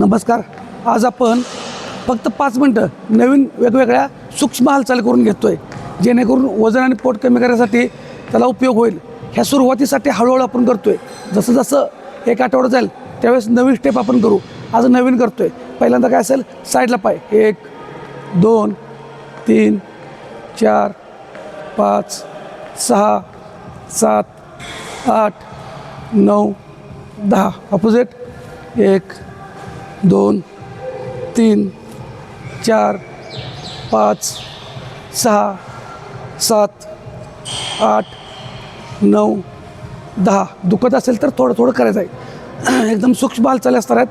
नमस्कार. आज आपण फक्त पाच मिनटं नवीन वेगवेगळ्या सूक्ष्म हालचाली करून घेतो आहे जेणेकरून वजन आणि पोट कमी करण्यासाठी त्याला उपयोग होईल. ह्या सुरुवातीसाठी हळूहळू आपण करतो आहे जसं जसं एक आठवडा जाईल त्यावेळेस नवीन स्टेप आपण करू. आज नवीन करतो आहे पहिल्यांदा काय असेल साईडला पाय. एक दोन तीन चार पाच सहा सात आठ नऊ दहा. ऑपोजिट एक दोन तीन चार पाच सहा सात आठ नऊ दहा. दुखत असेल तर थोडं थोडं करायचं आहे एकदम सूक्ष्म हालचाल असणार आहेत.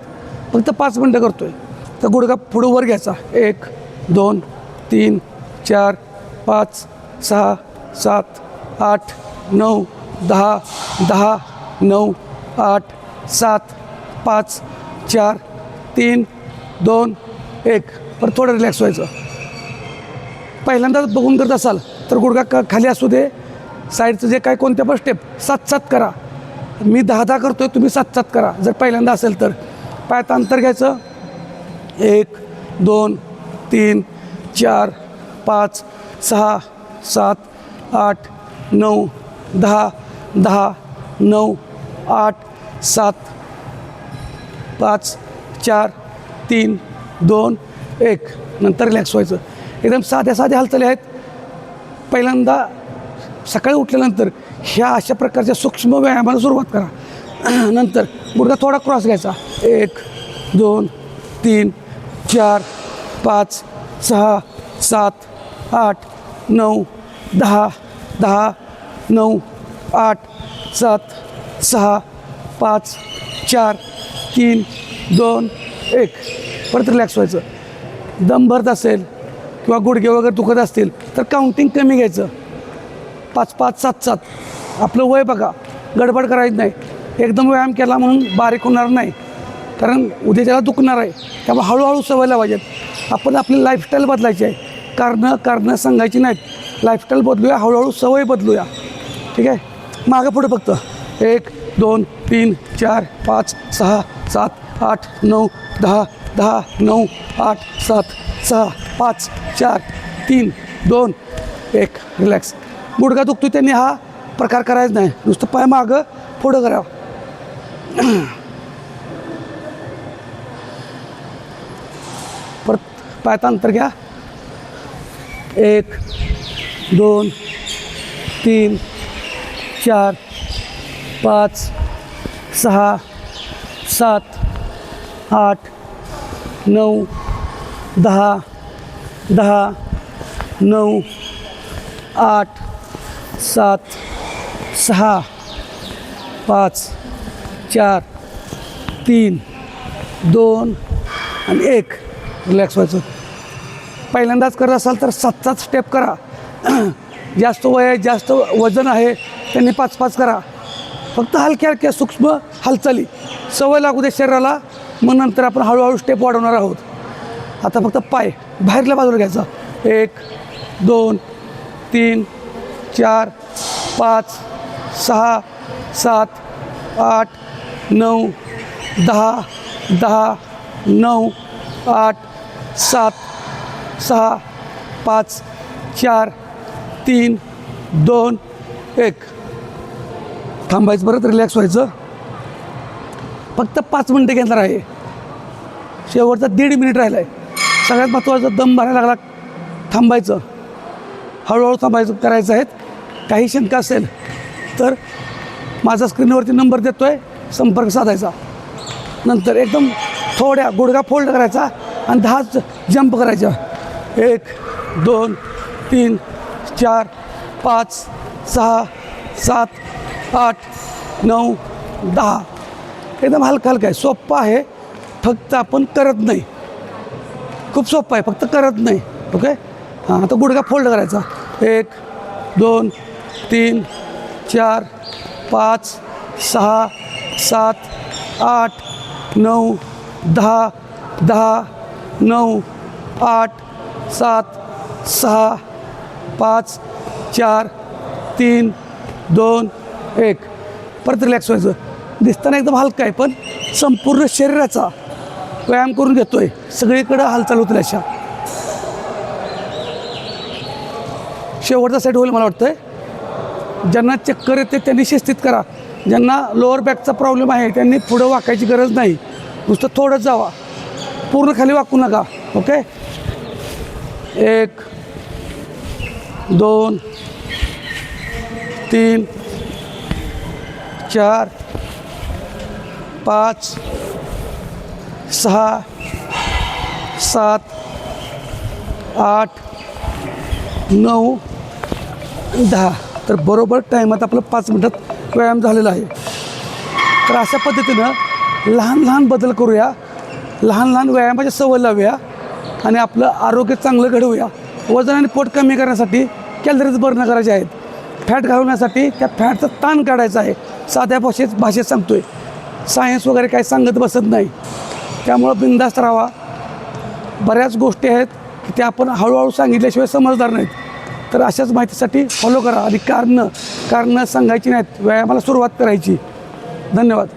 फक्त पाच मिनटं करतो आहे तर गुडघा पुढं वर घ्यायचा. एक दोन तीन चार पाच सहा सात आठ नऊ दहा दहा नऊ आठ सात पाच चार तीन दोन एक. परत थोडं रिलॅक्स व्हायचं. पहिल्यांदाच बघून करत असाल तर गुडघा क खाली असू दे. साईडचं जे काय कोणत्या पण स्टेप सात सात करा. मी दहा दहा करतो आहे तुम्ही सात सात करा. जर पहिल्यांदा असेल तर. पायात अंतर घ्यायचं. एक दोन तीन चार पाच सहा सात आठ नऊ दहा दहा नऊ आठ सात पाच चार तीन दोन एक. नंतर रिलॅक्स व्हायचं. एकदम साध्या साध्या हालचाली आहेत. पहिल्यांदा सकाळी उठल्यानंतर ह्या अशा प्रकारच्या सूक्ष्म व्यायामाला सुरुवात करा. नंतर गुडघा थोडा क्रॉस घ्यायचा. एक दोन तीन चार पाच सहा सात आठ नऊ दहा दहा नऊ आठ सात सहा पाच चार तीन दोन एक. परत रिलॅक्स व्हायचं. दम भरत असेल किंवा गुडघे वगैरे दुखत असतील तर काउंटिंग कमी घ्यायचं. पाच पाच सात सात. आपलं वय बघा. गडबड करायचं नाही. एकदम व्यायाम केला म्हणून बारीक होणार नाही. कारण उद्या त्याला दुखणार आहे त्यामुळे हळूहळू सवय लावायच्यात आपण आपली लाईफस्टाईल बदलायची आहे. कारणं कारणं सांगायची नाहीत. लाईफस्टाईल बदलूया हळूहळू सवय बदलूया. ठीक आहे? मागं पुढे फक्त. एक दोन तीन चार पाच सहा सात आठ नऊ दहा दहा नऊ आठ सात सहा पाच चार तीन दोन एक. रिलॅक्स गुडघा दुखतो त्यांनी हा प्रकार करायचा नाही. नुसतं पाय मागं पुढं करावं. परत पायात अंतर घ्या. एक दोन तीन चार पाच सहा सात आठ नऊ दहा दहा नऊ आठ सात सहा पाच चार तीन दोन आणि एक. रिलॅक्स व्हायचं. पहिल्यांदाच करत असाल तर सातचाच स्टेप करा. जास्त वय आहे जास्त वजन आहे त्यांनी पाच पाच करा. फक्त हलक्या हलक्या सूक्ष्म हालचाली. सवय लागू दे शरीराला. मग नंतर आपण हळूहळू स्टेप वाढवणार आहोत. आता फक्त पाय बाहेरल्या बाजूला घ्यायचा. एक दोन तीन चार पाच सहा सात आठ नऊ दहा दहा नऊ आठ सात सहा पाच चार तीन दोन एक. थांबायचं परत रिलॅक्स व्हायचं. फक्त पाच मिनटं घेणार आहे. शेवटचा दीड मिनिट राहिला आहे सगळ्यात महत्त्वाचं दम भरायला लागला थांबायचं. हळूहळू थांबायचं करायचं आहेत. काही शंका असेल तर माझा स्क्रीनवरती नंबर देतो आहे संपर्क साधायचा. नंतर एकदम थोड्या गुडघा फोल्ड करायचा आणि दहा जंप करायचा. एक दोन तीन चार पाच सहा सात आठ नऊ दहा. एकदम हलका हलका आहे. सोपं आहे. फक्त आपण करत नाही. खूप सोपं आहे. फक्त करत नाही. ओके हां आता गुडघा फोल्ड करायचा. एक दोन तीन चार पाच सहा सात आठ नऊ दहा दहा नऊ आठ सात सहा पाच चार तीन दोन एक. परत रिलॅक्स व्हायचं. दिसताना एकदम हलका आहे पण संपूर्ण शरीराचा व्यायाम करून घेतोय. सगळीकडं हालचाल होतील अशा. शेवटचा सेट होईल मला वाटतं ज्यांना चक्कर येते त्यांनी शिस्तीत करा. ज्यांना लोअर बॅकचा प्रॉब्लेम आहे त्यांनी पुढं वाकायची गरज नाही. नुसतं थोडंच जावा. पूर्ण खाली वाकू नका ओके? एक दोन तीन चार पाच सहा सात आठ नऊ दहा. तर बरोबर टायमात आपलं पाच मिनटात व्यायाम झालेला आहे. तर अशा पद्धतीनं लहान लहान बदल करूया. लहान लहान व्यायामाची सवय लावूया. आणि आपलं आरोग्य चांगलं घडवूया. वजन आणि पोट कमी करण्यासाठी कॅलरीज बर्न करायचे आहेत. फॅट घालवण्यासाठी त्या फॅटचा ताण काढायचा आहे. साध्या भाषेत भाषेत सांगतोय. सायन्स वगैरे काही सांगत बसत नाही. त्यामुळं बिंदास्त राहावा. बऱ्याच गोष्टी आहेत की त्या आपण हळूहळू सांगितल्याशिवाय समजदार नाहीत. तर अशाच माहितीसाठी फॉलो करा. आणि कारणं कारणं सांगायची नाहीत व्यायामाला सुरुवात करायची. धन्यवाद.